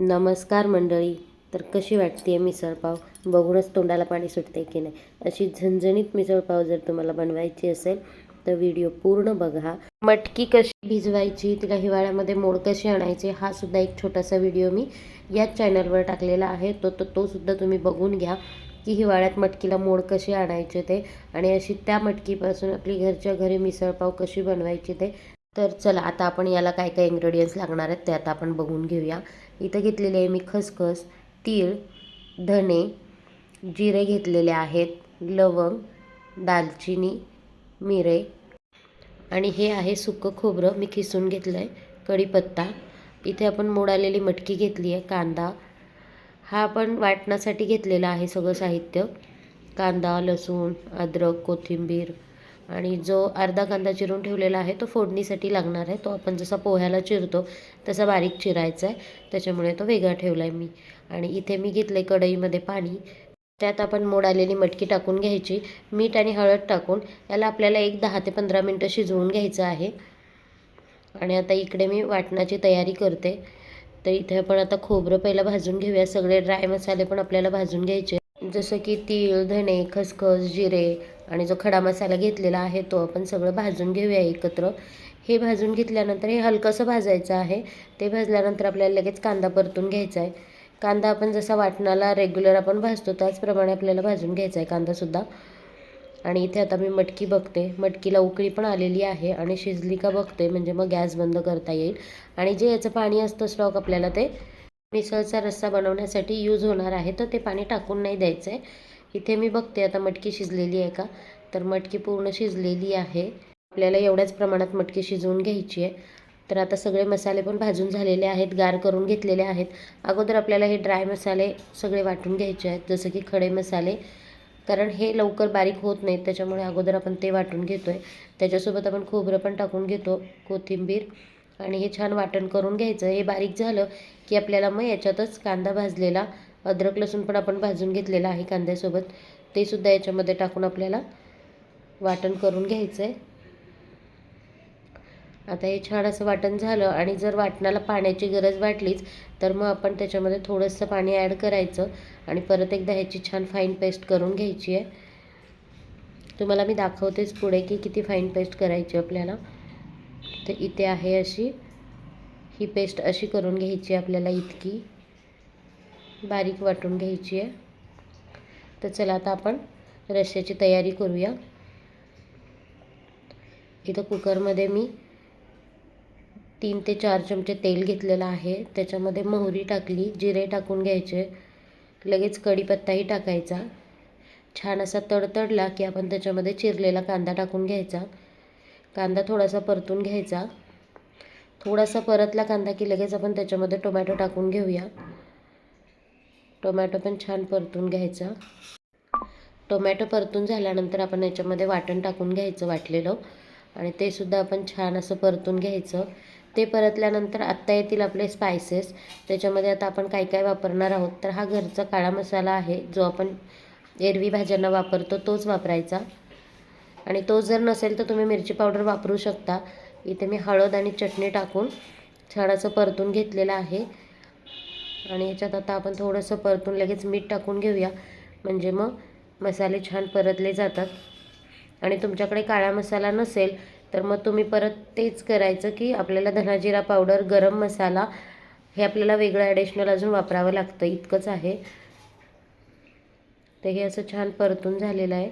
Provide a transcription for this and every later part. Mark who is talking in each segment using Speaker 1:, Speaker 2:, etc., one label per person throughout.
Speaker 1: नमस्कार मंडळी. तर कशी वाटते मिसळपाव बघूनच तोंडाला पाणी सुटते की नाही? अशी झणझणीत मिसळपाव जर तुम्हाला बनवायची असेल तर व्हिडिओ पूर्ण बघा. मटकी कशी भिजवायची तिला हिवाळ्यामध्ये मोड कशी आणायचे हा सुद्धा एक छोटासा व्हिडिओ मी याच चॅनलवर टाकलेला आहे. तो तो तो सुद्धा तुम्ही बघून घ्या की हिवाळ्यात मटकीला मोड कसे आणायचे ते आणि अशी त्या मटकीपासून आपली घरच्या घरी मिसळपाव कशी बनवायची ते. तर चला आता आपण याला काय काय इन्ग्रेडियंट्स लागणार आहेत ते आता आपण बघून घेऊया. इथं घेतलेले आहे मी खसखस तीळ धणे जिरे घेतलेले आहेत लवंग दालचिनी मिरे. आणि हे आहे सुकं खोबरं मी खिसून घेतलं आहे कढीपत्ता. इथे आपण मोडालेली मटकी घेतली आहे कांदा. हा आपण वाटण्यासाठी घेतलेला आहे सगळं साहित्य. कांदा लसूण अद्रक कोथिंबीर. आणि जो अर्धा कांदा चिरून ठेवलेला आहे तो फोडणीसाठी लागणार आहे. तो आपण जसा पोह्याला चिरतो तसा बारीक चिरायचा आहे. त्याच्यामुळे तो वेगळा ठेवला आहे मी. आणि इथे मी घेतलं आहे कढईमध्ये पाणी. त्यात आपण मोड आलेली मटकी टाकून घ्यायची. मीठ आणि हळद टाकून याला आपल्याला एक दहा ते पंधरा मिनटं शिजवून घ्यायचं आहे. आणि आता इकडे मी वाटणाची तयारी करते. तर इथे आपण आता खोबरं पहिलं भाजून घेऊया. सगळे ड्राय मसाले पण आपल्याला भाजून घ्यायचे जसं की तीळ धणे खसखस जिरे आणि जो खडा मसाला घेतलेला आहे तो आपण सगळं भाजून घेऊया एकत्र. हे भाजून घेतल्यानंतर हे हलकंसं भाजायचं आहे. ते भाजल्यानंतर आपल्याला लगेच कांदा परतून घ्यायचा आहे. कांदा आपण जसा वाटणाला रेग्युलर आपण भाजतो त्याचप्रमाणे आपल्याला भाजून घ्यायचा आहे कांदासुद्धा आणि इथे आता मी मटकी बघते. मटकीला उकळी पण आलेली आहे आणि शिजली का बघते म्हणजे मग गॅस बंद करता येईल. आणि जे याचं पाणी असतं स्टॉक आपल्याला ते मिसळचा रस्सा बनवण्यासाठी यूज होणार आहे तर ते पाणी टाकून नाही द्यायचं आहे इथे मी बघते आता मटकी शिजलेली आहे का? तर मटकी पूर्ण शिजलेली आहे. आपल्याला एवढ्याच प्रमाणात मटकी शिजवून घ्यायची आहे. तर आता सगळे मसाले पण भाजून झालेले आहेत गार करून घेतलेले आहेत. अगोदर आपल्याला हे ड्राय मसाले सगळे वाटून घ्यायचे आहेत जसं की खडे मसाले. कारण हे लवकर बारीक होत नाहीत त्याच्यामुळे अगोदर आपण ते वाटून घेतो आहे त्याच्यासोबत आपण खोबरं पण टाकून घेतो कोथिंबीर. आणि हे छान वाटण करून घ्यायचं. हे बारीक झालं की आपल्याला मग याच्यातच कांदा भाजलेला अद्रक लसूण पण आपण भाजून घेतलेला आहे कांद्यासोबत. ते सुद्धा याच्यामध्ये टाकून आपल्याला वाटण करून घ्यायचं आहे आता हे छान असं वाटण झालं आणि जर वाटणाला पाण्याची गरज वाटलीच तर मग आपण त्याच्यामध्ये थोडंसं पाणी ॲड करायचं आणि परत एकदा ह्याची छान फाईन पेस्ट करून घ्यायची आहे. तुम्हाला मी दाखवतेच पुढे की किती फाईन पेस्ट करायची आपल्याला. तर इथे आहे अशी ही पेस्ट अशी करून घ्यायची आपल्याला इतकी. बारीक वाटून घ्यायची आहे. तर चला आता आपण रश्श्याची तयारी करूया. इथं कुकरमध्ये मी तीन ते चार चमचे तेल घेतलेलं आहे. त्याच्यामध्ये मोहरी टाकली जिरे टाकून घ्यायचे. लगेच कढीपत्ताही टाकायचा. छान असा तडतडला की आपण त्याच्यामध्ये चिरलेला कांदा टाकून घ्यायचा. कांदा थोडासा परतून घ्यायचा. थोडासा परतला कांदा की लगेच आपण त्याच्यामध्ये टोमॅटो टाकून घेऊया. टोमॅटो पण छान परतून घ्यायचा. टोमॅटो परतून झाल्यानंतर आपण याच्यामध्ये वाटण टाकून घ्यायचं वाटलेलं. आणि ते सुद्धा आपण छान असं परतून घ्यायचं. ते परतल्यानंतर आत्ता येतील आपले स्पायसेस त्याच्यामध्ये आता आपण काय काय वापरणार आहोत? तर हा घरचा काळा मसाला आहे जो आपण एरवी भाज्यांना वापरतो तोच वापरायचा. आणि तो जर नसेल तर तुम्ही मिरची पावडर वापरू शकता. इथे मी हळद आणि चटणी टाकून छान असं परतून घेतलेलं आहे. आणि याच्यात आता आपण थोडंसं परतून लगेच मीठ टाकून घेऊया. म्हणजे मग मसाले छान परतले जातात. आणि तुमच्याकडे काळा मसाला नसेल तर मग तुम्ही परत तेच करायचं की आपल्याला धनाजिरा पावडर गरम मसाला हे आपल्याला वेगळं ॲडिशनल अजून वापरावं लागतं. इतकंच आहे. तर हे असं छान परतून झालेलं आहे.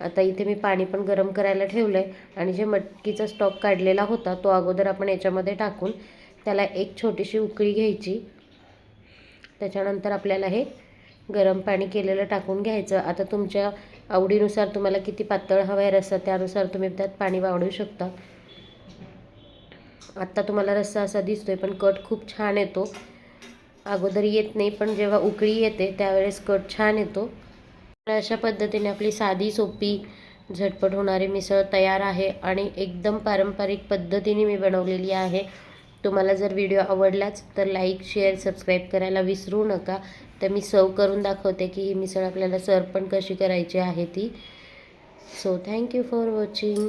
Speaker 1: आता इथे मी पाणी पण गरम करायला ठेवलं आहे आणि जे मटकीचा स्टॉक काढलेला होता तो अगोदर आपण याच्यामध्ये टाकून त्याला एक छोटीशी उकळी घ्यायची. त्याच्यानंतर आपल्याला हे गरम पाणी केलेलं टाकून घ्यायचं. आता तुमच्या आवडीनुसार तुम्हाला किती पातळ हवं आहे रस्सा त्यानुसार तुम्ही त्यात पाणी वाढवू शकता. आत्ता तुम्हाला रस्सा असा दिसतोय पण कट खूप छान येतो. अगोदर येत नाही पण जेव्हा उकळी येते त्यावेळेस कट छान येतो. तर अशा पद्धतीने आपली साधी सोपी झटपट होणारी मिसळ तयार आहे आणि एकदम पारंपरिक पद्धतीने मी बनवलेली आहे. तुम्हाला जर व्हिडिओ आवडलाच तर लाईक शेअर सबस्क्राईब करायला विसरू नका. तर मी सर्व करून दाखवते की ही मिसळ आपल्याला सर्व पण कशी करायची आहे ती. So thank you for watching